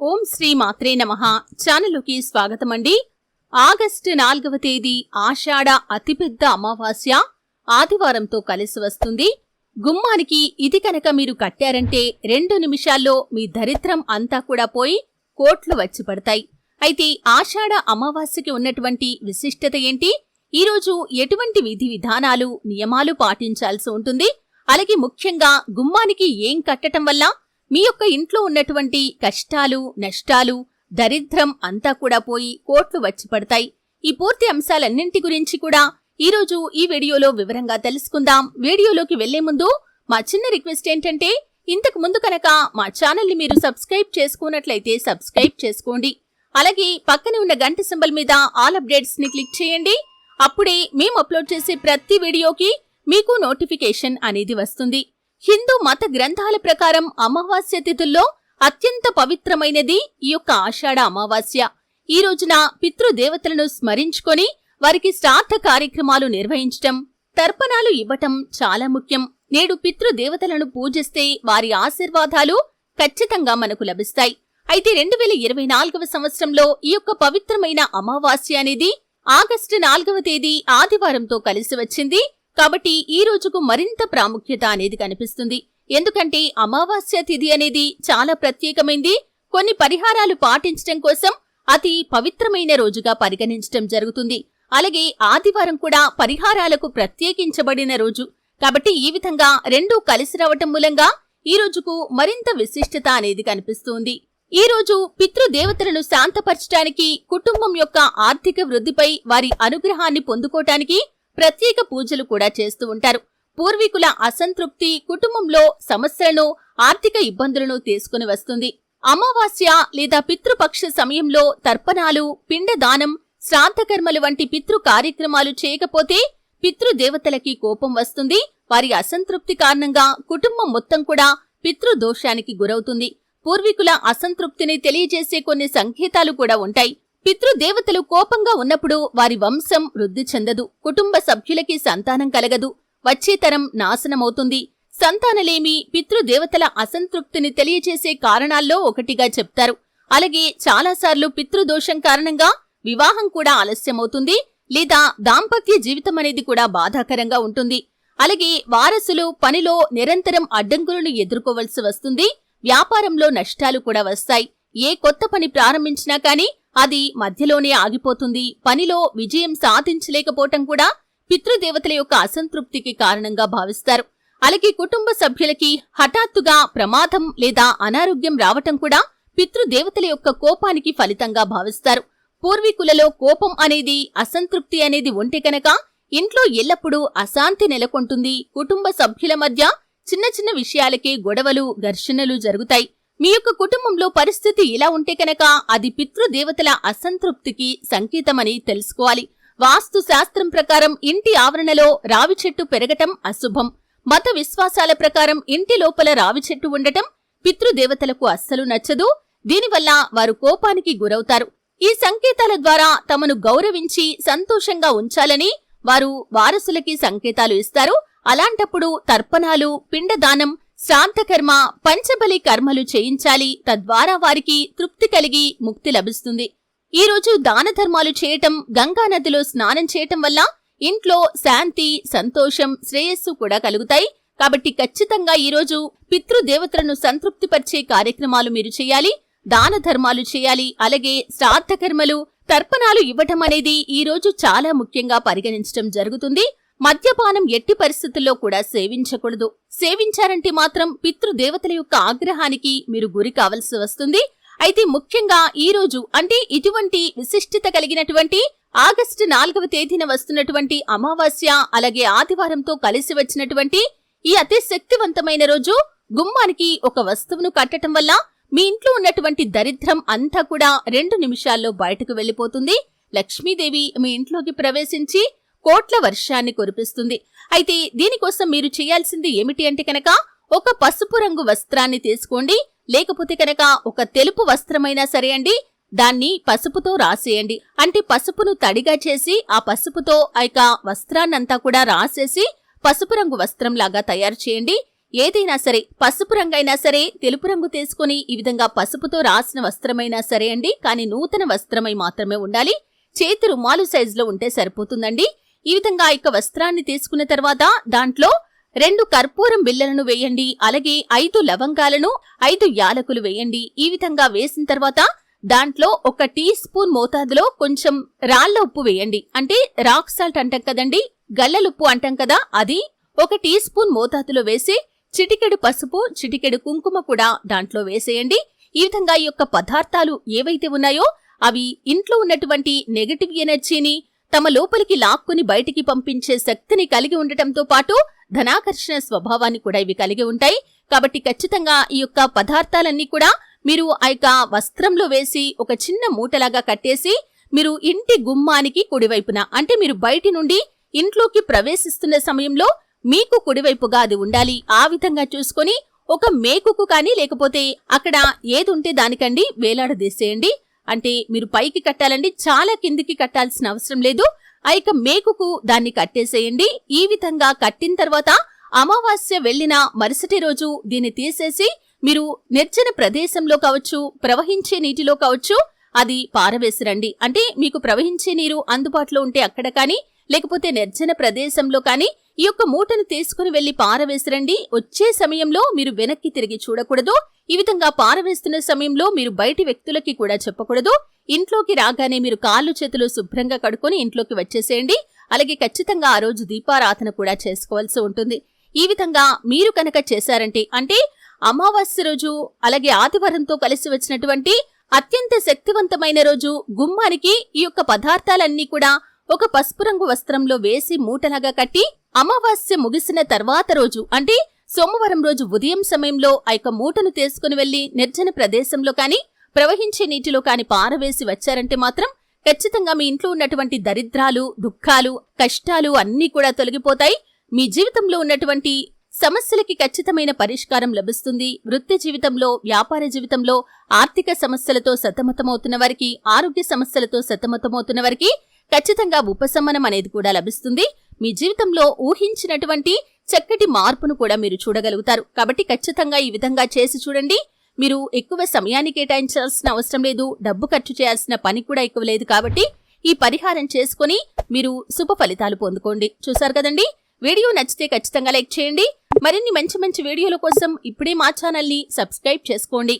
ఓం శ్రీ మాత్రే నమ. ఛానలుకి స్వాగతమండి. ఆగస్టు నాలుగవ తేదీ ఆషాఢ అతిపెద్ద అమావాస్య ఆదివారంతో కలిసి వస్తుంది. గుమ్మానికి ఇది కనుక మీరు కట్టారంటే రెండు నిమిషాల్లో మీ దరిద్రం అంతా కూడా పోయి కోట్లు వచ్చి పడతాయి. అయితే ఆషాఢ అమావాస్యకి ఉన్నటువంటి విశిష్టత ఏంటి? ఈరోజు ఎటువంటి విధి విధానాలు నియమాలు పాటించాల్సి ఉంటుంది? అలాగే ముఖ్యంగా గుమ్మానికి ఏం కట్టటం వల్ల మీ యొక్క ఇంట్లో ఉన్నటువంటి కష్టాలు నష్టాలు దరిద్రం అంతా కూడా పోయి కోట్లు వచ్చి పడతాయి. ఈ పూర్తి అంశాలన్నింటి గురించి కూడా ఈరోజు ఈ వీడియోలో వివరంగా తెలుసుకుందాం. వీడియోలోకి వెళ్ళే ముందు మా చిన్న రిక్వెస్ట్ ఏంటంటే ఇంతకు ముందు కనుక మా ఛానల్ని మీరు సబ్స్క్రైబ్ చేసుకున్నట్లయితే సబ్స్క్రైబ్ చేసుకోండి. అలాగే పక్కనే ఉన్న గంట సింబల్ మీద ఆల్ అప్డేట్స్ని క్లిక్ చేయండి. అప్పుడే మేము అప్లోడ్ చేసే ప్రతి వీడియోకి మీకు నోటిఫికేషన్ అనేది వస్తుంది. హిందూ మత గ్రంథాల ప్రకారం అమావాస్య తిథుల్లో అత్యంత పవిత్రమైనది ఈ యొక్క ఆషాఢ అమావాస్య. ఈ రోజున పితృదేవతలను స్మరించుకొని వారికి శ్రాద్ధ కార్యక్రమాలు నిర్వహించటం తర్పణాలు ఇవ్వటం చాలా ముఖ్యం. నేడు పితృదేవతలను పూజిస్తే వారి ఆశీర్వాదాలు ఖచ్చితంగా మనకు లభిస్తాయి. అయితే రెండు వేల ఇరవై నాలుగవ సంవత్సరంలో ఈ యొక్క పవిత్రమైన అమావాస్య అనేది ఆగస్టు నాలుగవ తేదీ ఆదివారంతో కలిసి వచ్చింది. కాబట్టి ఈ రోజుకు మరింత ప్రాముఖ్యత అనేది కనిపిస్తుంది. ఎందుకంటే అమావాస్య తిథి అనేది చాలా ప్రత్యేకమైంది. కొన్ని పరిహారాలు పాటించడం కోసం అతి పవిత్రమైన రోజుగా పరిగణించటం జరుగుతుంది. అలాగే ఆదివారం కూడా పరిహారాలకు ప్రత్యేకించబడిన రోజు. కాబట్టి ఈ విధంగా రెండూ కలిసి రావటం మూలంగా ఈ రోజుకు మరింత విశిష్టత అనేది కనిపిస్తుంది. ఈ రోజు పితృదేవతలను శాంతపరచటానికి కుటుంబం యొక్క ఆర్థిక వృద్ధిపై వారి అనుగ్రహాన్ని పొందుకోటానికి ప్రత్యేక పూజలు కూడా చేస్తూ ఉంటారు. పూర్వీకుల అసంతృప్తి కుటుంబంలో సమస్యలను ఆర్థిక ఇబ్బందులను తీసుకుని వస్తుంది. అమావాస్య లేదా పితృపక్ష సమయంలో తర్పణాలు పిండదానం శ్రాద్ధకర్మలు వంటి పితృ కార్యక్రమాలు చేయకపోతే పితృదేవతలకి కోపం వస్తుంది. వారి అసంతృప్తి కారణంగా కుటుంబం మొత్తం కూడా పితృదోషానికి గురవుతుంది. పూర్వీకుల అసంతృప్తిని తెలియజేసే కొన్ని సంకేతాలు కూడా ఉంటాయి. పితృదేవతలు కోపంగా ఉన్నప్పుడు వారి వంశం వృద్ధి చెందదు. కుటుంబ సభ్యులకి సంతానం కలగదు. వచ్చే తరం నాశనమవుతుంది. సంతానలేమి పితృదేవతల అసంతృప్తిని తెలియచేసే కారణాల్లో ఒకటిగా చెప్తారు. అలాగే చాలాసార్లు పితృదోషం కారణంగా వివాహం కూడా ఆలస్యమవుతుంది లేదా దాంపత్య జీవితం అనేది కూడా బాధాకరంగా ఉంటుంది. అలాగే వారసులు పనిలో నిరంతరం అడ్డంకులను ఎదుర్కోవలసి వస్తుంది. వ్యాపారంలో నష్టాలు కూడా వస్తాయి. ఏ కొత్త పని ప్రారంభించినా కానీ అది మధ్యలోనే ఆగిపోతుంది. పనిలో విజయం సాధించలేకపోవటం కూడా పితృదేవతల యొక్క అసంతృప్తికి కారణంగా భావిస్తారు. అలాగే కుటుంబ సభ్యులకి హఠాత్తుగా ప్రమాదం లేదా అనారోగ్యం రావటం కూడా పితృదేవతల యొక్క కోపానికి ఫలితంగా భావిస్తారు. పూర్వీకులలో కోపం అనేది అసంతృప్తి అనేది ఉంటే కనుక ఇంట్లో ఎల్లప్పుడూ అశాంతి నెలకొంటుంది. కుటుంబ సభ్యుల మధ్య చిన్న చిన్న విషయాలకే గొడవలు ఘర్షణలు జరుగుతాయి. మీ యొక్క కుటుంబంలో పరిస్థితి ఇలా ఉంటే కనుక అది పితృదేవతల అసంతృప్తికి సంకేతమని తెలుసుకోవాలి. వాస్తు శాస్త్రం ప్రకారం ఇంటి ఆవరణలో రావి చెట్టు పెరగటం అశుభం. మత విశ్వాసాల ప్రకారం ఇంటి లోపల రావి చెట్టు ఉండటం పితృదేవతలకు అస్సలు నచ్చదు. దీనివల్ల వారు కోపానికి గురవుతారు. ఈ సంకేతాల ద్వారా తమను గౌరవించి సంతోషంగా ఉంచాలని వారు వారసులకి సంకేతాలు ఇస్తారు. అలాంటప్పుడు తర్పణాలు పిండదానం శాంతకర్మ పంచబలి కర్మలు చేయించాలి తద్వారా వారికి తృప్తి కలిగి ముక్తి లభిస్తుంది. ఈ రోజు దాన ధర్మాలు చేయటం గంగానదిలో స్నానం చేయటం వల్ల ఇంట్లో శాంతి సంతోషం శ్రేయస్సు కూడా కలుగుతాయి. కాబట్టి ఖచ్చితంగా ఈ రోజు పితృదేవతలను సంతృప్తిపరిచే కార్యక్రమాలు మీరు చేయాలి దాన ధర్మాలు చేయాలి అలాగే శ్రాద్ధకర్మలు తర్పణాలు ఇవ్వటం అనేది ఈ రోజు చాలా ముఖ్యంగా పరిగణించటం జరుగుతుంది. మద్యపానం ఎట్టి పరిస్థితుల్లో కూడా సేవించకూడదు. సేవించారంటే మాత్రం పితృదేవతల యొక్క ఆగ్రహానికి మీరు గురి కావలసి వస్తుంది. అయితే ముఖ్యంగా ఈ రోజు అంటే ఇటువంటి విశిష్టత కలిగినటువంటి ఆగస్టు నాలుగవ తేదీన వస్తున్నటువంటి అమావాస్య అలాగే ఆదివారంతో కలిసి వచ్చినటువంటి ఈ అతి శక్తివంతమైన రోజు గుమ్మానికి ఒక వస్తువును కట్టటం వల్ల మీ ఇంట్లో ఉన్నటువంటి దరిద్రం అంతా కూడా రెండు నిమిషాల్లో బయటకు వెళ్ళిపోతుంది లక్ష్మీదేవి మీ ఇంట్లోకి ప్రవేశించి కోట్ల వర్షాన్ని కురిపిస్తుంది. అయితే దీనికోసం మీరు చేయాల్సింది ఏమిటి అంటే కనుక ఒక పసుపు రంగు వస్త్రాన్ని తీసుకోండి. లేకపోతే కనుక ఒక తెలుపు వస్త్రమైనా సరే అండి దాన్ని పసుపుతో రాసేయండి. అంటే పసుపును తడిగా చేసి ఆ పసుపుతో ఆ యొక్క వస్త్రాన్నంతా కూడా రాసేసి పసుపు రంగు వస్త్రంలాగా తయారు చేయండి. ఏదైనా సరే పసుపు రంగైనా సరే తెలుపు రంగు తీసుకుని ఈ విధంగా పసుపుతో రాసిన వస్త్రమైనా సరే అండి కానీ నూతన వస్త్రమై మాత్రమే ఉండాలి. చేతి రుమాలు సైజులో ఉంటే సరిపోతుందండి. ఈ విధంగా ఇక యొక్క వస్త్రాన్ని తీసుకున్న తర్వాత దాంట్లో రెండు కర్పూరం బిళ్ళలను వేయండి అలాగే ఐదు లవంగాలను ఐదు యాలకులు వేయండి. ఈ విధంగా వేసిన తర్వాత దాంట్లో ఒక టీ స్పూన్ మోతాదులో కొంచెం రాళ్ళ ఉప్పు వేయండి. అంటే రాక్ సాల్ట్ అంటాం కదండి గల్లలుప్పు అంటాం కదా అది ఒక టీ స్పూన్ మోతాదులో వేసి చిటికెడు పసుపు చిటికెడు కుంకుమ కూడా దాంట్లో వేసేయండి. ఈ విధంగా ఈ యొక్క పదార్థాలు ఏవైతే ఉన్నాయో అవి ఇంట్లో ఉన్నటువంటి నెగటివ్ ఎనర్జీని తమ లోపలికి లాక్కుని బయటికి పంపించే శక్తిని కలిగి ఉండటంతో పాటు ధనాకర్షణ స్వభావాన్ని కూడా ఇవి కలిగి ఉంటాయి. కాబట్టి ఖచ్చితంగా ఈ యొక్క పదార్థాలన్నీ కూడా మీరు ఆ యొక్క వస్త్రంలో వేసి ఒక చిన్న మూటలాగా కట్టేసి మీరు ఇంటి గుమ్మానికి కుడివైపున అంటే మీరు బయటి నుండి ఇంట్లోకి ప్రవేశిస్తున్న సమయంలో మీకు కుడివైపుగా అది ఉండాలి. ఆ విధంగా చూసుకొని ఒక మేకుకు కానీ లేకపోతే అక్కడ ఏదుంటే దానికండి వేలాడదీసేయండి. అంటే మీరు పైకి కట్టాలండి చాలా కిందికి కట్టాల్సిన అవసరం లేదు. ఆ యొక్క మేకుకు దాన్ని కట్టేసేయండి. ఈ విధంగా కట్టిన తర్వాత అమావాస్య వెళ్ళిన మరుసటి రోజు దీన్ని తీసేసి మీరు నిర్జన ప్రదేశంలో కావచ్చు ప్రవహించే నీటిలో కావచ్చు అది పారవేసిరండి. అంటే మీకు ప్రవహించే నీరు అందుబాటులో ఉంటే అక్కడ కానీ లేకపోతే నిర్జన ప్రదేశంలో కానీ ఈ యొక్క మూటను తీసుకుని వెళ్ళి పారవేసిరండి వచ్చే సమయంలో మీరు వెనక్కి తిరిగి చూడకూడదు. ఈ విధంగా పారవేస్తున్న సమయంలో మీరు బయటి వ్యక్తులకి కూడా చెప్పకూడదు. ఇంట్లోకి రాగానే మీరు కాళ్ళు చేతులు శుభ్రంగా కడుక్కొని ఇంట్లోకి వచ్చేసేయండి. అలాగే ఖచ్చితంగా ఆ రోజు దీపారాధన కూడా చేసుకోవాల్సి ఉంటుంది. ఈ విధంగా మీరు కనుక చేశారంటే అంటే అమావాస్య రోజు అలాగే ఆదివారంతో కలిసి వచ్చినటువంటి అత్యంత శక్తివంతమైన రోజు గుమ్మానికి ఈ యొక్క పదార్థాలన్నీ కూడా ఒక పసుపు రంగు వస్త్రంలో వేసి మూటలాగా కట్టి అమావాస్య ముగిసిన తర్వాత రోజు అంటే సోమవారం రోజు ఉదయం సమయంలో ఆ యొక్క మూటను తీసుకుని వెళ్ళి నిర్జన ప్రదేశంలో కాని ప్రవహించే నీటిలో కాని పారవేసి వచ్చారంటే మాత్రం ఖచ్చితంగా మీ ఇంట్లో ఉన్నటువంటి దరిద్రాలు దుఃఖాలు కష్టాలు అన్నీ కూడా తొలగిపోతాయి. మీ జీవితంలో ఉన్నటువంటి సమస్యలకి ఖచ్చితమైన పరిష్కారం లభిస్తుంది. వృత్తి జీవితంలో వ్యాపార జీవితంలో ఆర్థిక సమస్యలతో సతమతమవుతున్న వారికి ఆరోగ్య సమస్యలతో సతమతమవుతున్న వారికి ఖచ్చితంగా ఉపశమనం అనేది కూడా లభిస్తుంది. మీ జీవితంలో ఊహించినటువంటి చక్కటి మార్పును కూడా మీరు చూడగలుగుతారు. కాబట్టి ఖచ్చితంగా ఈ విధంగా చేసి చూడండి. మీరు ఎక్కువ సమయాన్ని కేటాయించాల్సిన అవసరం లేదు. డబ్బు ఖర్చు చేయాల్సిన పని కూడా ఎక్కువ లేదు కాబట్టి ఈ పరిహారం చేసుకుని మీరు శుభ ఫలితాలు పొందుకోండి. చూసారు కదండి? వీడియో నచ్చితే ఖచ్చితంగా లైక్ చేయండి. మరిన్ని మంచి మంచి వీడియోల కోసం ఇప్పుడే మా ఛానల్ని సబ్స్క్రైబ్ చేసుకోండి.